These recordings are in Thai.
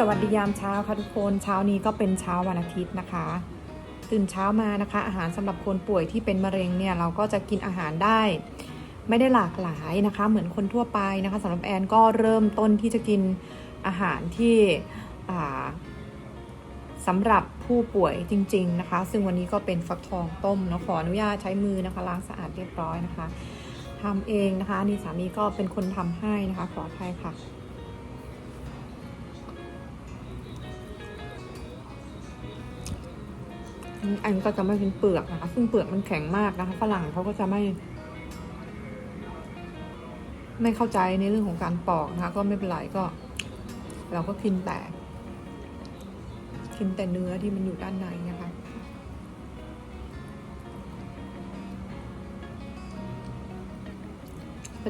สวัสดียามเช้าค่ะทุกคนเช้านี้ก็เป็นเช้าวันอาทิตย์นะคะ ตื่นเช้ามานะคะ อาหารสำหรับคนป่วยที่เป็นมะเร็งเนี่ยเราก็จะกินอาหารได้ ไม่ได้หลากหลายนะคะ เหมือนคนทั่วไปนะคะสำหรับแอนก็เริ่มต้นที่จะกินอาหารที่อ่าสำหรับผู้ป่วยจริง ๆนะคะ ซึ่งวันนี้ก็เป็นฟักทองต้มนะขออนุญาตใช้มือนะคะล้างสะอาดเรียบร้อยนะคะทำเองนะคะนี่สามีก็เป็นคนทำให้นะคะขออภัยค่ะ อันก็จะไม่เป็นเปลือกนะคะ ซึ่งเปลือกมันแข็งมากนะคะฝรั่งเขาก็จะไม่ ไม่เข้าใจในเรื่องของการปอกนะคะ ก็ไม่เป็นไรก็ เราก็กินแต่ กินแต่เนื้อที่มันอยู่ด้านในนะคะ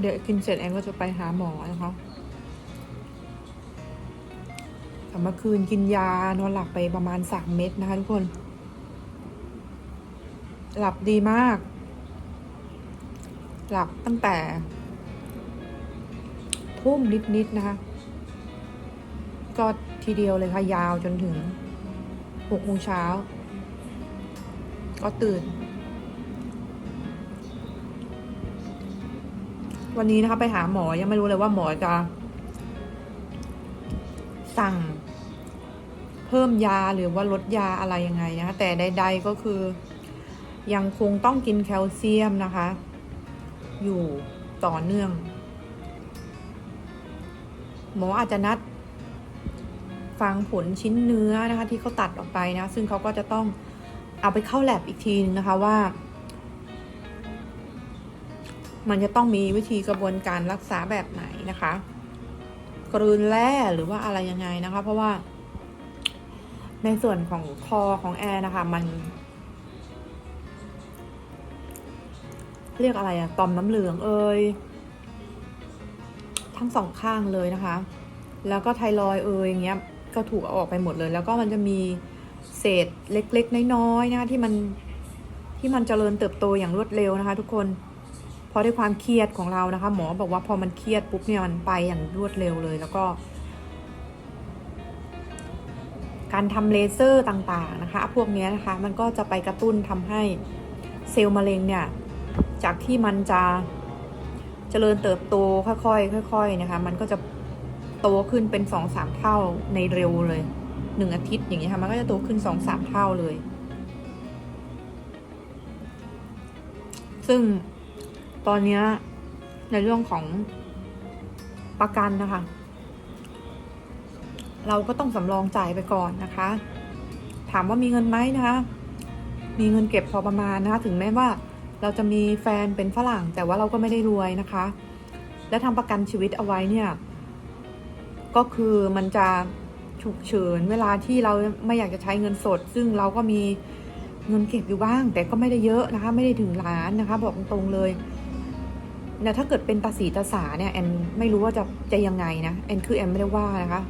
เดี๋ยวกินเสร็จแอนก็จะไปหาหมอนะคะแต่เมื่อคืนกินยานอนหลับไปประมาณสามเม็ดนะคะทุกคน หลับดีมาก หลับตั้งแต่ ทุ่มนิดๆนะคะ ก็ทีเดียวเลยค่ะ ยาวจนถึงหกโมงเช้า ก็ตื่น วันนี้นะคะไปหาหมอยังไม่รู้เลยว่าหมอจะ สั่งเพิ่มยาหรือว่าลดยาอะไรยังไงนะคะแต่ใด ๆก็คือ ยังคงต้องกินแคลเซียมนะคะ อยู่ต่อเนื่อง หมออาจจะนัดฟังผลชิ้นเนื้อนะคะ ที่เขาตัดออกไปนะ ซึ่งเขาก็จะต้องเอาไปเข้าแลบอีกทีนึงนะคะว่า มันจะต้องมีวิธีกระบวนการรักษาแบบไหนนะคะ กลืนแร่หรือว่าอะไรยังไงนะคะ เพราะว่า ในส่วนของคอของแอร์นะคะ มัน เรียกอะไรอะต่อมน้ำเหลืองเอ่ยทั้งสองข้างเลยนะคะ แล้วก็ไทรอยเอ่ยอย่างเงี้ยก็ถูกเอาออกไปหมดเลย แล้วก็มันจะมีเศษเล็กๆ น้อยๆนะคะที่มันที่มันเจริญเติบโตอย่างรวดเร็วนะคะ ทุกคนเพราะด้วยความเครียดของเรานะคะ หมอบอกว่าพอมันเครียดปุ๊บเนี่ยมันไปอย่างรวดเร็วเลย แล้วก็ การทำเลเซอร์ต่างๆนะคะ พวกนี้นะคะ มันก็จะไปกระตุ้นทำให้เซลล์มะเร็งเนี่ย จากที่มันจะเจริญเติบโตค่อยๆค่อยๆนะคะ มันก็จะโตขึ้นเป็นสองสามเท่าในเร็วเลยหนึ่งอาทิตย์อย่างเงี้ค่ะมันก็จะโตขึ้นสองสามเท่าเลย ซึ่งตอนนี้ในเรื่องของประกันนะคะ เราก็ต้องสำรองจ่ายไปก่อนนะคะ ถามว่ามีเงินไหมนะคะ มีเงินเก็บพอประมาณนะคะ ถึงแม้ว่า เราจะมีแฟนเป็นฝรั่ง แต่ว่าเราก็ไม่ได้รวยนะคะ และทำประกันชีวิตเอาไว้เนี่ย ก็คือมันจะฉุกเฉินเวลาที่เราไม่อยากจะใช้เงินสด ซึ่งเราก็มีเงินเก็บอยู่บ้าง แต่ก็ไม่ได้เยอะนะคะ ไม่ได้ถึงล้านนะคะ บอกตรงๆเลยเนี่ยถ้าเกิดเป็นตาสีตาสาเนี่ยแอนไม่รู้ว่าจะจะยังไงนะแอนคือแอนไม่ได้ว่านะคะ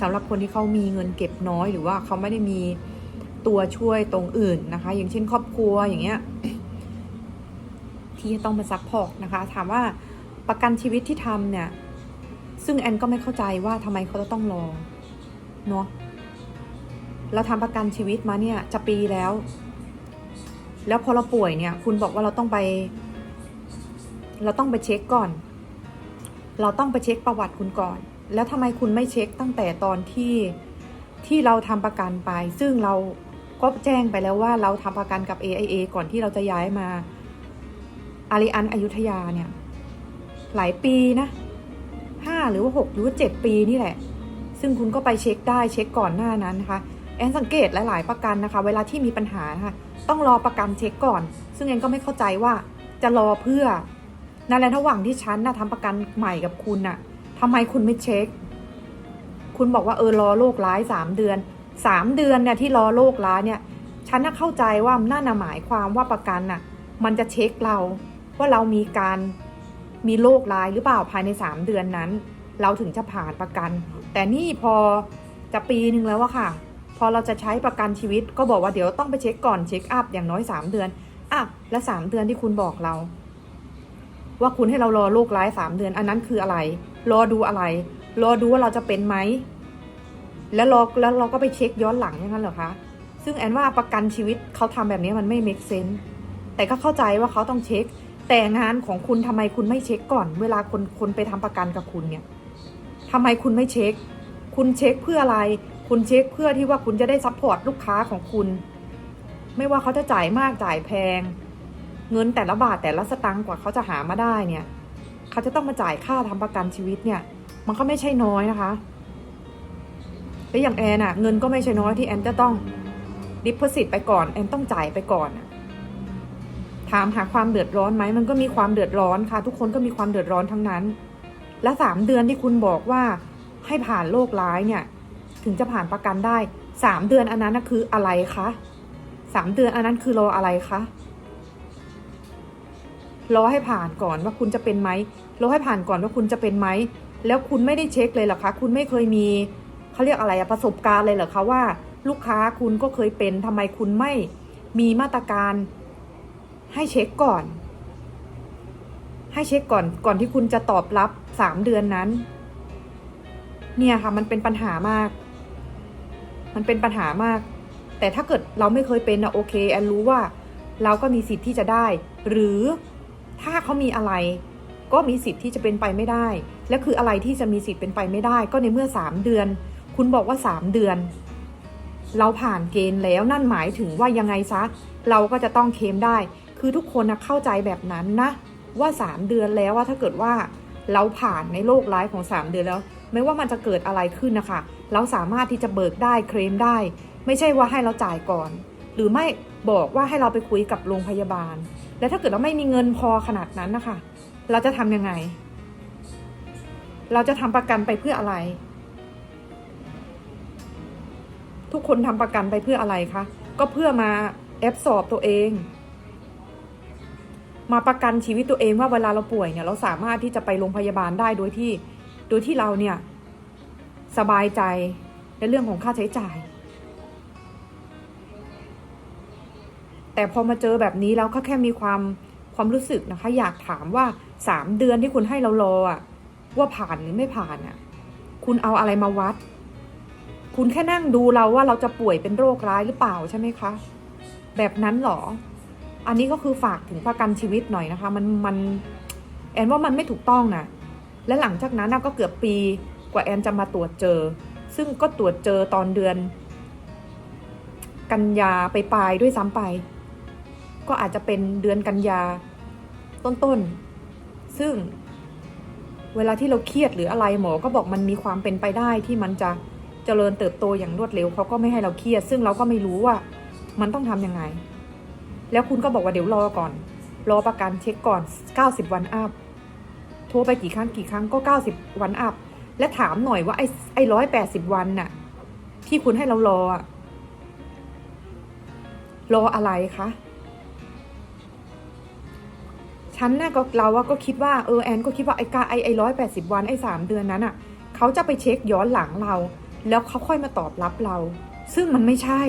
สำหรับคนที่เขามีเงินเก็บน้อยหรือว่าเขาไม่ได้มีตัวช่วยตรงอื่นนะคะ อย่างเช่นครอบครัวอย่างเงี้ย ที่จะต้องมาซักพอร์ตนะคะ ถามว่าประกันชีวิตที่ทำเนี่ย ซึ่งแอนก็ไม่เข้าใจว่าทำไมเขาจะต้องรอเนาะเราทำประกันชีวิตมาเนี่ยจะปีแล้ว แล้วพอเราป่วยเนี่ย คุณบอกว่าเราต้องไป เราต้องไปเช็คก่อน เราต้องไปเช็คประวัติคุณก่อน แล้วทำไมคุณไม่เช็คตั้งแต่ตอนที่ที่เราทำประกันไป ซึ่งเราก็แจ้งไปแล้วว่าเราทำประกันกับ AIA ก่อนที่เราจะย้ายมา อาริอันอยุธยาเนี่ย หลายปีนะห้าหรือว่าหกหรือว่าเจ็ดปีนี่แหละ ซึ่งคุณก็ไปเช็คได้เช็คก่อนหน้านั้นนะคะ แอนสังเกตหลาย ๆ ประกันนะคะ เวลาที่มีปัญหานะคะต้องรอประกันเช็คก่อน ซึ่งแอนก็ไม่เข้าใจว่าจะรอเพื่อนั่นแหละระหว่างที่ฉันนะทำประกันใหม่กับคุณน่ะทำไมคุณไม่เช็ค คุณบอกว่าเออรอโรคร้ายสามเดือนสามเดือนเนี่ยที่รอโรคร้ายเนี่ย ฉันน่ะเข้าใจว่าน่าหมายความว่าประกันน่ะ มันจะเช็คเรา ว่าเรามีการมีโรคร้ายหรือเปล่าภายในสามเดือนนั้น เราถึงจะผ่านประกัน แต่นี่พอจะปีหนึ่งแล้วอะค่ะ พอเราจะใช้ประกันชีวิตก็บอกว่าเดี๋ยวต้องไปเช็คก่อนเช็คอัพอย่างน้อยสามเดือนอะและสามเดือนที่คุณบอกเรา ว่าคุณให้เรารอโรคร้ายสามเดือน อันนั้นคืออะไร รอดูอะไร รอดูว่าเราจะเป็นไหมแล้วราแล้วเราก็ไปเช็คย้อนหลังอย่างนั้นเหรอคะซึ่งแอนว่าประกันชีวิตเขาทำแบบนี้มันไม่ make sense แต่ก็เข้าใจว่าเขาต้องเช็ค แต่งานของคุณทำไมคุณไม่เช็คก่อน เวลาคนคนไปทำประกันกับคุณเนี่ยทำไมคุณไม่เช็ค คุณเช็คเพื่ออะไร คุณเช็คเพื่อที่ว่าคุณจะได้ซัพพอร์ตลูกค้าของคุณ ไม่ว่าเขาจะจ่ายมากจ่ายแพง เงินแต่ละบาทแต่ละสตังค์กว่าเขาจะหามาได้เนี่ย เขาจะต้องมาจ่ายค่าทำประกันชีวิตเนี่ย มันก็ไม่ใช่น้อยนะคะและอย่างแอนอะเงินก็ไม่ใช่น้อยที่แอนจะต้องดิพสิตไปก่อนแอนต้องจ่ายไปก่อน ถามหาความเดือดร้อนไหมมันก็มีความเดือดร้อนค่ะ ทุกคนก็มีความเดือดร้อนทั้งนั้น และสามเดือนที่คุณบอกว่าให้ผ่านโรคร้ายเนี่ย ถึงจะผ่านประกันได้สามเดือนอันนั้นคืออะไรคะสามเดือนอันนั้นคือรออะไรคะรอให้ผ่านก่อนว่าคุณจะเป็นไหมรอให้ผ่านก่อนว่าคุณจะเป็นไหมแล้วคุณไม่ได้เช็คเลยเหรอคะ คุณไม่เคยมีเขาเรียกอะไรอะประสบการณ์เลยเหรอคะว่า ลูกค้าคุณก็เคยเป็นทำไมคุณไม่มีมาตรการ ให้เช็คก่อน ให้เช็คก่อนก่อนที่คุณจะตอบรับสามเดือนนั้น เนี่ยค่ะมันเป็นปัญหามาก มันเป็นปัญหามาก แต่ถ้าเกิดเราไม่เคยเป็นนะโอเคแอนรู้ว่า เราก็มีสิทธิ์ที่จะได้ หรือถ้าเขามีอะไรก็มีสิทธิ์ที่จะเป็นไปไม่ได้ และคืออะไรที่จะมีสิทธิ์เป็นไปไม่ได้ ก็ในเมื่อสามเดือน คุณบอกว่าสามเดือน เราผ่านเกณฑ์แล้วนั่นหมายถึงว่ายังไงซะ เราก็จะต้องเคมได้ คือทุกคนนะเข้าใจแบบนั้นนะ ว่าสามเดือนแล้วว่าถ้าเกิดว่าเราผ่านในโลกร้ายของสามเดือนแล้ว ไม่ว่ามันจะเกิดอะไรขึ้นนะคะ เราสามารถที่จะเบิกได้เคลมได้ ไม่ใช่ว่าให้เราจ่ายก่อน หรือไม่บอกว่าให้เราไปคุยกับโรงพยาบาล แล้วถ้าเกิดเราไม่มีเงินพอขนาดนั้นนะคะ เราจะทำยังไง เราจะทำประกันไปเพื่ออะไร ทุกคนทำประกันไปเพื่ออะไรคะก็เพื่อมาแอบสอบตัวเอง มาประกันชีวิตตัวเองว่าเวลาเราป่วยเนี่ยเราสามารถที่จะไปโรงพยาบาลได้โดยที่ โดยที่เราเนี่ยสบายใจในเรื่องของค่าใช้จ่าย แต่พอมาเจอแบบนี้แล้วก็แค่มีความความรู้สึกนะคะ อยากถามว่าสามเดือนที่คุณให้เรารออะว่าผ่านหรือไม่ผ่านอะคุณเอาอะไรมาวัด คุณแค่นั่งดูเราว่าเราจะป่วยเป็นโรคร้ายหรือเปล่าใช่ไหมคะ แบบนั้นเหรอ อันนี้ก็คือฝากถึงประกันชีวิตหน่อยนะคะ มันมันแอนว่ามันไม่ถูกต้องนะและหลังจากนั้นก็เกือบปีกว่าแอนจะมาตรวจเจอ ซึ่งก็ตรวจเจอตอนเดือน กันยาไปปลายด้วยซ้ำไป ก็อาจจะเป็นเดือนกันยาต้นๆ ซึ่งเวลาที่เราเครียดหรืออะไรหมอ ก็บอกมันมีความเป็นไปได้ที่มันจะเจริญเติบโตอย่างรวดเร็วเขาก็ไม่ให้เราเครียด ซึ่งเราก็ไม่รู้ว่ามันต้องทำยังไง แล้วคุณก็บอกว่าเดี๋ยวรอก่อน รอประกันเช็คก่อน 90 วันอัพโทรไปกี่ครั้งกี่ครั้งก็ 90 วันอัพและถามหน่อยว่าไอ้ไอ้ร้อยแปดสิบวันน่ะ ที่คุณให้เรารออะรออะไรคะฉันน่ะก็เราอะก็คิดว่าเออแอนก็คิดว่าไอ้กาไอ้ไอ้ร้อยแปดสิบวันไอ้สามเดือนนั้นอะเขาจะไปเช็คย้อนหลังเรา แล้วเขาค่อยมาตอบรับเรา ซึ่งมันไม่ใช่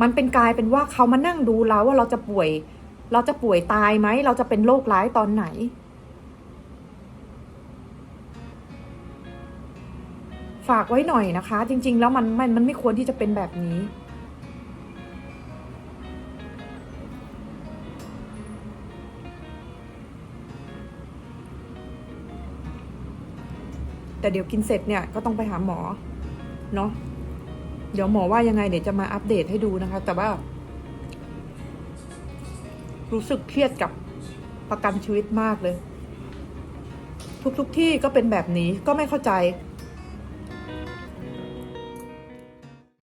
มันเป็นกลายเป็นว่าเขามานั่งดูเราว่าเราจะป่วย เราจะป่วยตายไหม เราจะเป็นโรคร้ายตอนไหน ฝากไว้หน่อยนะคะ จริง ๆ แล้วมันมันมันไม่ควรที่จะเป็นแบบนี้แต่เดี๋ยวกินเสร็จเนี่ยก็ต้องไปหาหมอเนาะ เดี๋ยวหมอว่ายังไงเดี๋ยวจะมาอัปเดตให้ดูนะคะ แต่ว่า รู้สึกเครียดกับประกันชีวิตมากเลย ทุกๆทที่ก็เป็นแบบนี้ก็ไม่เข้าใจ